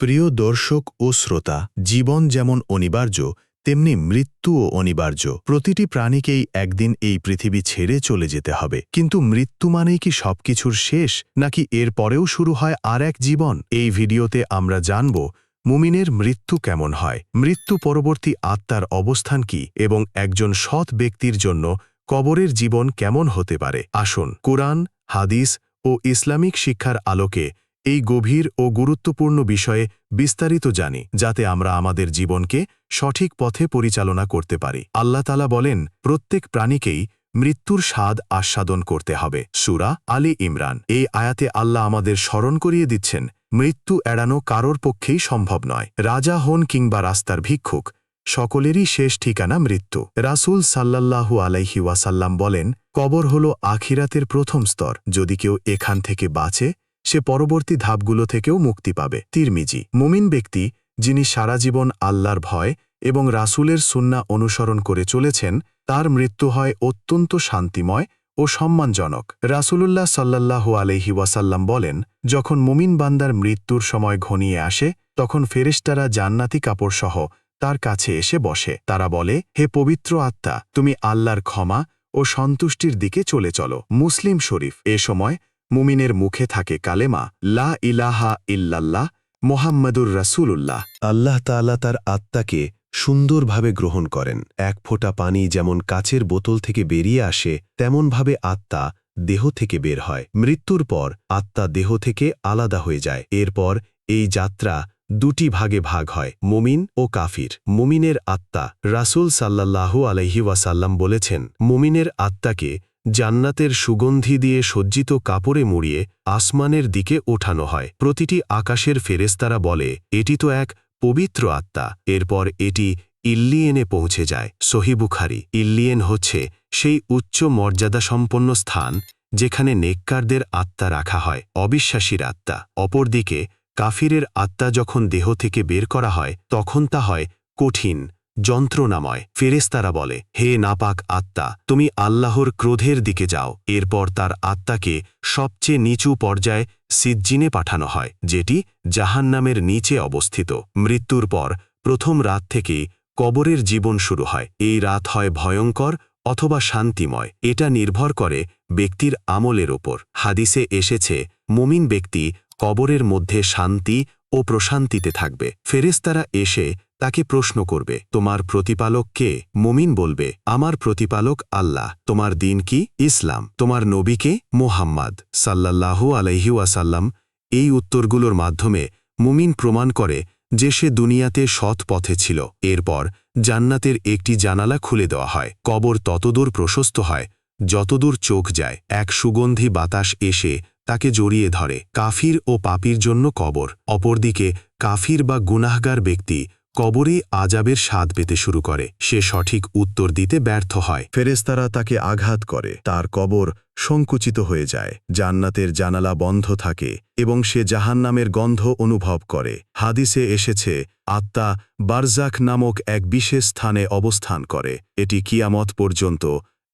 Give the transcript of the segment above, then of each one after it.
প্রিয় দর্শক ও শ্রোতা, জীবন যেমন অনিবার্য, তেমনি মৃত্যুও অনিবার্য। প্রতিটি প্রাণীকেই একদিন এই পৃথিবী ছেড়ে চলে যেতে হবে। কিন্তু মৃত্যু মানেই কি সবকিছুর শেষ, নাকি এর পরেও শুরু হয় আর এক জীবন? এই ভিডিওতে আমরা জানব, মুমিনের মৃত্যু কেমন হয়? মৃত্যু পরবর্তী আত্মার অবস্থান কি? এবং একজন সৎ ব্যক্তির জন্য কবরের জীবন কেমন হতে পারে? আসুন, কোরআন, হাদিস ও ইসলামিক শিক্ষার আলোকে এই গভীর ও গুরুত্বপূর্ণ বিষয়ে বিস্তারিত জানি, যাতে আমরা আমাদের জীবনকে সঠিক পথে পরিচালনা করতে পারি। আল্লাহ তালা বলেন, প্রত্যেক প্রাণীকেই মৃত্যুর স্বাদ আস্বাদন করতে হবে। সুরা আলী ইমরান। এই আয়াতে আল্লাহ আমাদের স্মরণ করিয়ে দিচ্ছেন, মৃত্যু এড়ানো কারোর পক্ষেই সম্ভব নয়। রাজা হন কিংবা রাস্তার ভিক্ষুক, সকলেরই শেষ ঠিকানা মৃত্যু। রাসূল সাল্লাল্লাহু আলাইহি ওয়াসাল্লাম বলেন, কবর হল আখিরাতের প্রথম স্তর। যদি কেউ এখান থেকে বাঁচে সে পরবর্তী ধাপগুলো থেকেও মুক্তি পাবে। তিরমিজি, মুমিন ব্যক্তি, যিনি সারা জীবন আল্লাহর ভয় এবং রাসূলের সুন্না অনুসরণ করে চলেছেন, তার মৃত্যু হয় অত্যন্ত শান্তিময় ও সম্মানজনক। রাসূলুল্লাহ সাল্লাল্লাহু আলহি ওয়াসাল্লাম বলেন, যখন মুমিন বান্দার মৃত্যুর সময় ঘনিয়ে আসে, তখন ফেরেশতারা জান্নাতি কাপড়সহ তার কাছে এসে বসে। তারা বলে, হে পবিত্র আত্মা, তুমি আল্লাহর ক্ষমা ও সন্তুষ্টির দিকে চলে চলো। মুসলিম শরীফ, এ সময় মুমিনের মুখে থাকে কালেমা, লা ইলাহা ইল্লাল্লাহ, মোহাম্মদুর রাসূলুল্লাহ। আল্লাহ তাআলা তার আত্মাকে সুন্দরভাবে গ্রহণ করেন। এক ফোঁটা পানি যেমন কাচের বোতল থেকে বেরিয়ে আসে, তেমনভাবে আত্মা দেহ থেকে বের হয়। মৃত্যুর পর আত্মা দেহ থেকে আলাদা হয়ে যায়। এরপর এই যাত্রা দুটি ভাগে ভাগ হয়, মুমিন ও কাফির। মুমিনের আত্মা রাসূল সাল্লাল্লাহু আলহি ওয়াসাল্লাম বলেছেন, মুমিনের আত্মাকে জান্নাতের সুগন্ধি দিয়ে সজ্জিত কাপড়ে মুড়িয়ে আসমানের দিকে ওঠানো হয়। প্রতিটি আকাশের ফেরেস্তারা বলে, এটি তো এক পবিত্র আত্মা। এরপর এটি ইল্লিয়েনে পৌঁছে যায়। সহিবুখারি ইল্লিয়েন হচ্ছে সেই উচ্চ মর্যাদাসম্পন্ন স্থান যেখানে নেককারদের আত্মা রাখা হয়, অবিশ্বাসীর আত্মা। অপরদিকে, কাফিরের আত্মা যখন দেহ থেকে বের করা হয়, তখন তা হয় কঠিন যন্ত্রণাময় ফেরেস্তারা বলে, হে নাপাক আত্মা, তুমি আল্লাহর ক্রোধের দিকে যাও। এরপর তার আত্মাকে সবচেয়ে নিচু পর্যায়ে সিজ্জিনে পাঠানো হয়, যেটি জাহান্নামের নিচে অবস্থিত। মৃত্যুর পর প্রথম রাত থেকেই কবরের জীবন শুরু হয়। এই রাত হয় ভয়ঙ্কর অথবা শান্তিময়। এটা নির্ভর করে ব্যক্তির আমলের ওপর। হাদিসে এসেছে, মুমিন ব্যক্তি কবরের মধ্যে শান্তি ও প্রশান্তিতে থাকবে। ফেরেস্তারা এসে তাকে প্রশ্ন করবে, তোমার প্রতিপালক কে? মুমিন বলবে, আমার প্রতিপালক আল্লাহ। তোমার দিন কি? ইসলাম। তোমার নবীকে মোহাম্মদ। সাল্লাল্লাহু আলহি ওয়াসাল্লাম এই উত্তরগুলোর মাধ্যমে মুমিন প্রমাণ করে যে সে দুনিয়াতে সৎ পথে ছিল। এরপর জান্নাতের একটি জানালা খুলে দেওয়া হয়। কবর ততদূর প্রশস্ত হয়, যতদূর চোখ যায়। এক সুগন্ধি বাতাস এসে তাকে জড়িয়ে ধরে। কাফির ও পাপির জন্য কবর। অপরদিকে কাফির বা গুনাহগার ব্যক্তি কবরে আজাবের স্বাদ পেতে শুরু করে। সে সঠিক উত্তর দিতে ব্যর্থ হয়। ফেরেস্তারা তাকে আঘাত করে। তার কবর সংকুচিত হয়ে যায়। জান্নাতের জানালা বন্ধ থাকে এবং সে জাহান্নামের গন্ধ অনুভব করে। হাদিসে এসেছে, আত্মা বারজাক নামক এক বিশেষ স্থানে অবস্থান করে। এটি কিয়ামত পর্যন্ত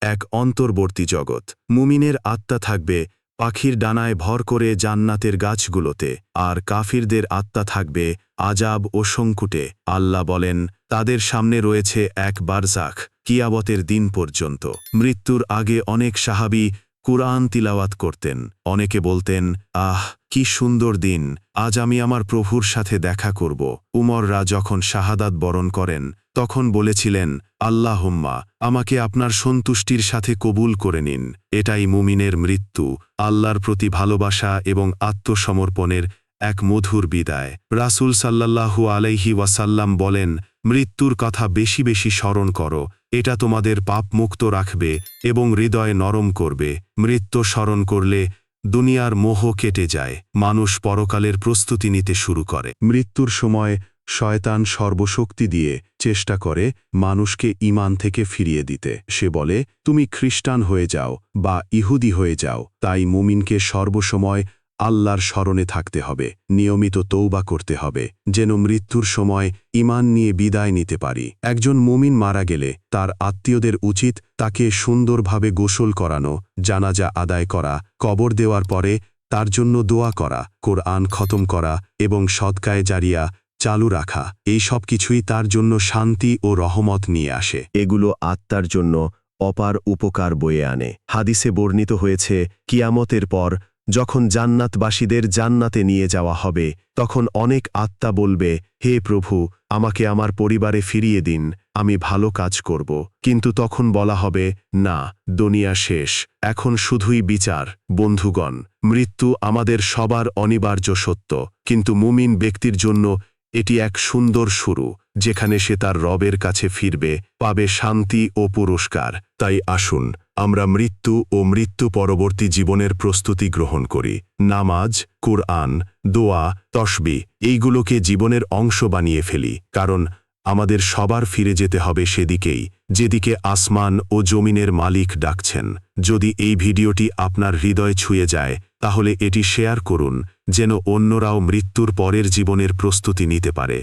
এক অন্তর্বর্তী জগৎ। মুমিনের আত্মা থাকবে পাখির ডানায় ভর করে জান্নাতের গাছগুলোতে, আর কাফিরদের আত্মা থাকবে আজাব ও সংকুটে। আল্লাহ বলেন, তাদের সামনে রয়েছে এক বারজাখ কিয়াবতের দিন পর্যন্ত। মৃত্যুর আগে অনেক সাহাবি কুরআন তিলাওয়াত করতেন। অনেকে বলতেন, আহ, কি সুন্দর দিন, আজ আমি আমার প্রভুর সাথে দেখা করব। উমররা যখন শাহাদাত বরণ করেন, তখন বলেছিলেন, আল্লাহুম্মা, আমাকে আপনার সন্তুষ্টির সাথে কবুল করে নিন। এটাই মুমিনের মৃত্যু, আল্লাহর প্রতি ভালোবাসা এবং আত্মসমর্পণের এক মধুর বিদায়। রাসুল সাল্লাল্লাহু আলাইহি ওয়াসাল্লাম বলেন মৃত্যুর কথা বেশি বেশি স্মরণ করো, এটা তোমাদের পাপ মুক্ত রাখবে এবং হৃদয় নরম করবে। মৃত্যু স্মরণ করলে দুনিয়ার মোহ কেটে যায়, মানুষ পরকালের প্রস্তুতি নিতে শুরু করে। মৃত্যুর সময় শয়তান সর্বশক্তি দিয়ে চেষ্টা করে মানুষকে ইমান থেকে ফিরিয়ে দিতে। সে বলে, তুমি খ্রিস্টান হয়ে যাও বা ইহুদি হয়ে যাও, তাই মুমিনকে সর্বসময় আল্লাহর স্মরণে থাকতে হবে, নিয়মিত তৌবা করতে হবে, যেন মৃত্যুর সময় ইমান নিয়ে বিদায় নিতে পারি। একজন মুমিন মারা গেলে তার আত্মীয়দের উচিত তাকে সুন্দরভাবে গোসল করানো, জানাজা আদায় করা, কবর দেওয়ার পরে তার জন্য দোয়া করা, কোরআন খতম করা এবং সৎকায় জারিয়া চালু রাখা, এই সব কিছুই তার জন্য শান্তি ও রহমত নিয়ে আসে। এগুলো আত্মার জন্য অপার উপকার বয়ে আনে। হাদিসে বর্ণিত হয়েছে, কিয়ামতের পর যখন জান্নাতবাসীদের জান্নাতে নিয়ে যাওয়া হবে, তখন অনেক আত্মা বলবে, হে প্রভু, আমাকে আমার পরিবারে ফিরিয়ে দিন, আমি ভালো কাজ করব। কিন্তু তখন বলা হবে, না, দুনিয়া শেষ, এখন শুধুই বিচার। বন্ধুগণ, মৃত্যু আমাদের সবার অনিবার্য সত্য, কিন্তু মুমিন ব্যক্তির জন্য এটি এক সুন্দর শুরু, যেখানে সে তার রবের কাছে ফিরবে, পাবে শান্তি ও পুরস্কার। তাই আসুন, আমরা মৃত্যু ও মৃত্যু পরবর্তী জীবনের প্রস্তুতি গ্রহণ করি। নামাজ, কুরআন, দোয়া, তসবি, এইগুলোকে জীবনের অংশ বানিয়ে ফেলি, কারণ আমাদের সবার ফিরে যেতে হবে সেদিকেই, যেদিকে আসমান ও জমিনের মালিক ডাকছেন। যদি এই ভিডিওটি আপনার হৃদয় ছুঁয়ে যায়, তাহলে এটি শেয়ার করুন, যেন অন্যরাও মৃত্যুর পরের জীবনের প্রস্তুতি নিতে পারে।